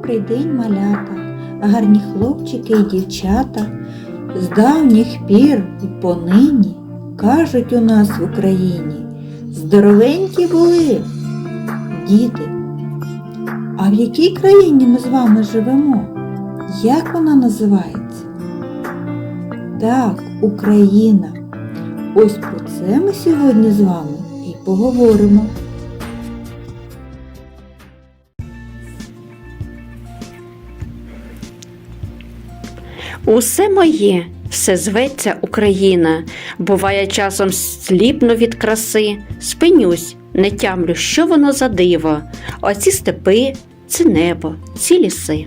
Добрий день, малята, гарні хлопчики і дівчата. З давніх пір і понині кажуть у нас в Україні, здоровенькі були діти. А в якій країні ми з вами живемо? Як вона називається? Так, Україна. Ось про це ми сьогодні з вами і поговоримо. Усе моє, все зветься Україна. Буває часом сліпну від краси, спинюсь, не тямлю, що воно за диво. Оці степи, це небо, ці ліси.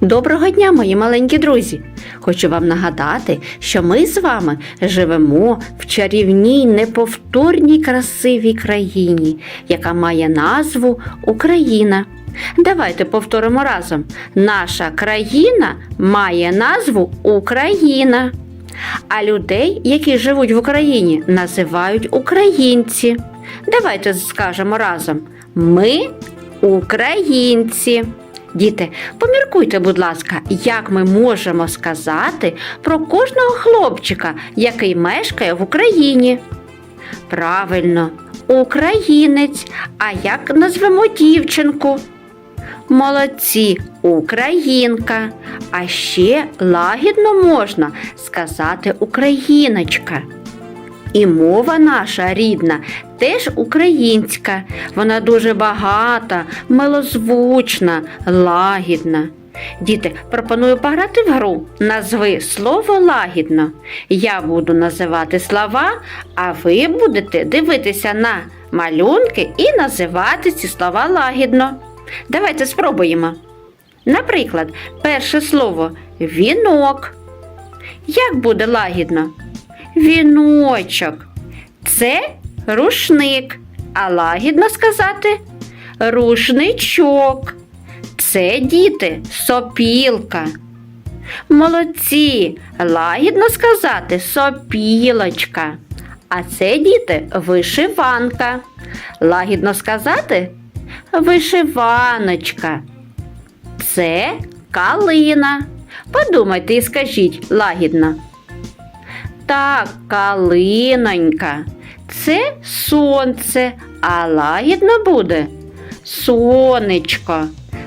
Доброго дня, мої маленькі друзі! Хочу вам нагадати, що ми з вами живемо в чарівній, неповторній красивій країні, яка має назву Україна. Давайте повторимо разом. Наша країна має назву Україна. А людей, які живуть в Україні, називають українці. Давайте скажемо разом: ми українці. Діти, поміркуйте, будь ласка, як ми можемо сказати про кожного хлопчика, який мешкає в Україні. Правильно, українець. А як назвемо дівчинку? Молодці, українка. А ще лагідно можна сказати україночка. І мова наша рідна теж українська. Вона дуже багата, милозвучна, лагідна. Діти, пропоную пограти в гру. Назви слово лагідно. Я буду називати слова, а ви будете дивитися на малюнки і називати ці слова лагідно. Давайте спробуємо. Наприклад, перше слово вінок. Як буде лагідно? Віночок. Це рушник. А лагідно сказати рушничок. Це діти сопілка. Молодці, лагідно сказати сопілочка. А це діти вишиванка. Лагідно сказати вишиваночка. Це калина. Подумайте і скажіть лагідно. Так, калинонька. Це сонце, а лагідно буде сонечко.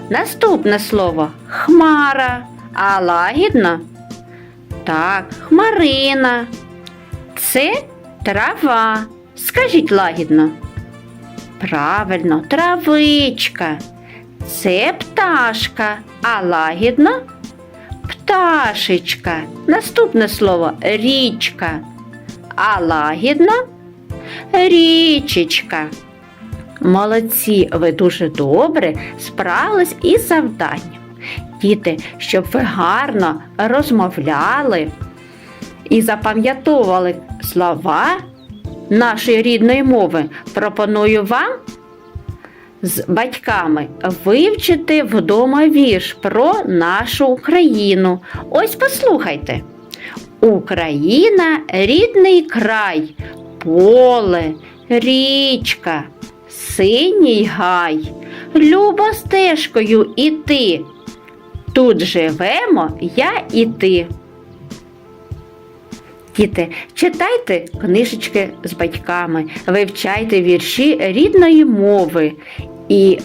Наступне слово хмара, а лагідно. Так, хмарина. Це трава. Скажіть лагідно. Правильно, травичка. Це пташка, а лагідно пташечка. Наступне слово річка. А лагідно річечка. Молодці, ви дуже добре справились із завданням. Діти, щоб ви гарно розмовляли і запам'ятовували слова нашої рідної мови, пропоную вам з батьками вивчити вдома вірш про нашу Україну. Ось послухайте. Україна рідний край, поле, річка, синій гай, люба стежкою іти. Тут живемо я і ти. Діти, читайте книжечки з батьками, вивчайте вірші рідної мови і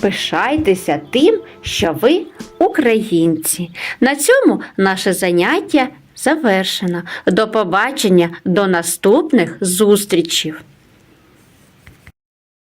пишайтеся тим, що ви українці. На цьому наше заняття завершено. До побачення, до наступних зустрічей!